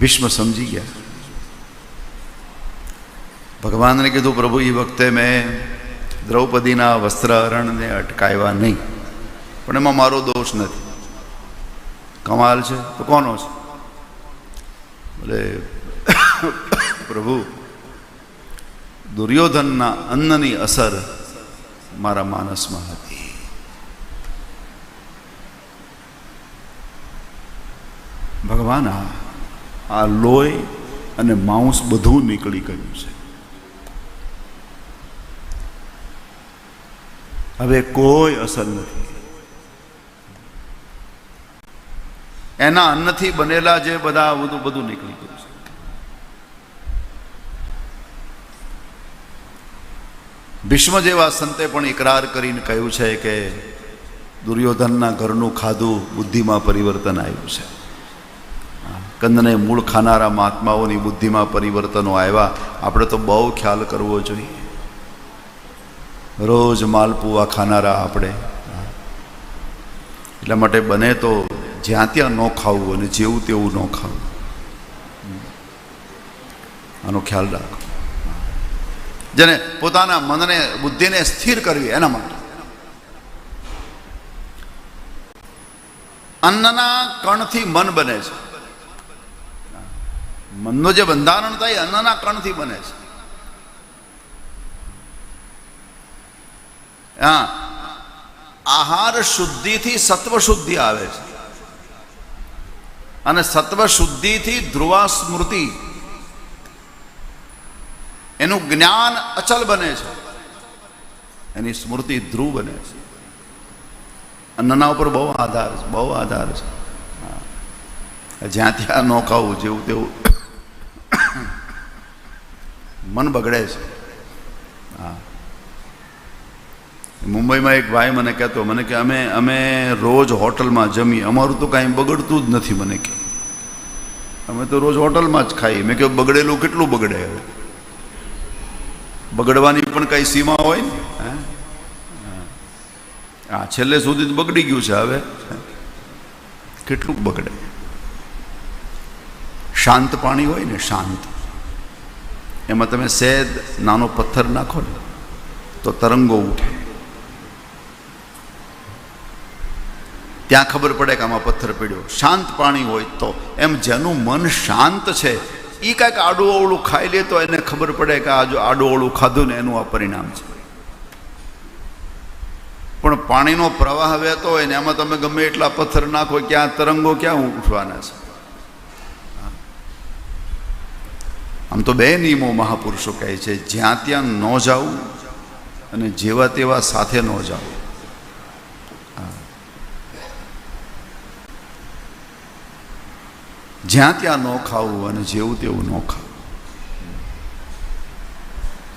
ભીષ્મ સમજી ગયા. ભગવાનને કીધું, પ્રભુ એ વખતે મેં દ્રૌપદીના વસ્ત્રહરણને અટકાવ્યા નહીં, પણ એમાં મારો દોષ નથી. કમાલ છે? તો કોનો છે? એટલે પ્રભુ, દુર્યોધનના અન્નની અસર મારા માનસમાં હતી. ભગવાન આ આ લોહી અને માંસ બધું નીકળી ગયું છે. હવે કોઈ અસર નથી. એના અન્નથી બનેલા જે બધા બધું બધું નીકળી ગયું છે. ભીષ્મ જેવા સંતે પણ ઇકરાર કરીને કહ્યું છે કે દુર્યોધનના ઘરનું ખાધું બુદ્ધિમાં પરિવર્તન આવ્યું છે. કંદને મૂળ ખાનારા મહાત્માઓની બુદ્ધિમાં પરિવર્તનો આવ્યા. આપણે તો બહુ ખ્યાલ કરવો જોઈએ. રોજ માલપુઆ ખાનારા આપણે. એટલા માટે બને તો જ્યાં ત્યાં ન ખાવું અને જેવું તેવું ન ખાવું. આનો ખ્યાલ રાખો. જેને પોતાના મનને, બુદ્ધિને સ્થિર કરવી, એના માટે. અન્નના કણથી મન બને છે. મનનું જે બંધારણ થાય અન્નના કણથી બને છે. હા. આહાર શુદ્ધિથી સત્વ શુદ્ધિ આવે છે. અને સત્વ શુદ્ધિથી ધ્રુવા સ્મૃતિ એનું જ્ઞાન અચલ બને છે. એની સ્મૃતિ ધ્રુવ બને છે. અન્નના ઉપર બહુ આધાર છે, બહુ આધાર છે. જ્યાં ત્યાં ન ખાવું, જેવું તેવું મન બગડે છે. હા. મુંબઈમાં એક ભાઈ મને કહેતો, મને કે અમે અમે રોજ હોટલમાં જમીએ. અમારું તો કાંઈ બગડતું જ નથી મને કે. અમે તો રોજ હોટલમાં જ ખાઈએ. મેં કહ્યું બગડેલું કેટલું બગડે હવે? બગડવાની પણ કાંઈ સીમા હોય ને? હે? છેલ્લે સુધી તો બગડી ગયું છે હવે. કેટલું બગડે? શાંત પાણી હોય ને, શાંત. એમાં તમે સેદ, નાનો પથ્થર નાખો ને, તો તરંગો ઉઠે. ત્યાં ખબર પડે કે આમાં પથ્થર પડ્યો. શાંત પાણી હોય તો. એમ જેનું મન શાંત છે એ કાંઈક આડું ખાઈ લે તો એને ખબર પડે કે આ જો આડું ખાધું ને એનું આ પરિણામ છે. પણ પાણીનો પ્રવાહ વહેતો હોય ને, એમાં તમે ગમે એટલા પથ્થર નાખો, ક્યાં તરંગો ક્યાં ઉઠવાના છે? આમ તો બે નિયમો મહાપુરુષો કહે છે, જ્યાં ત્યાં ન જાવું અને જેવા તેવા સાથે ન જાવું જ્યાં ત્યાં ન ખાવું અને જેવું તેવું ન ખાવું.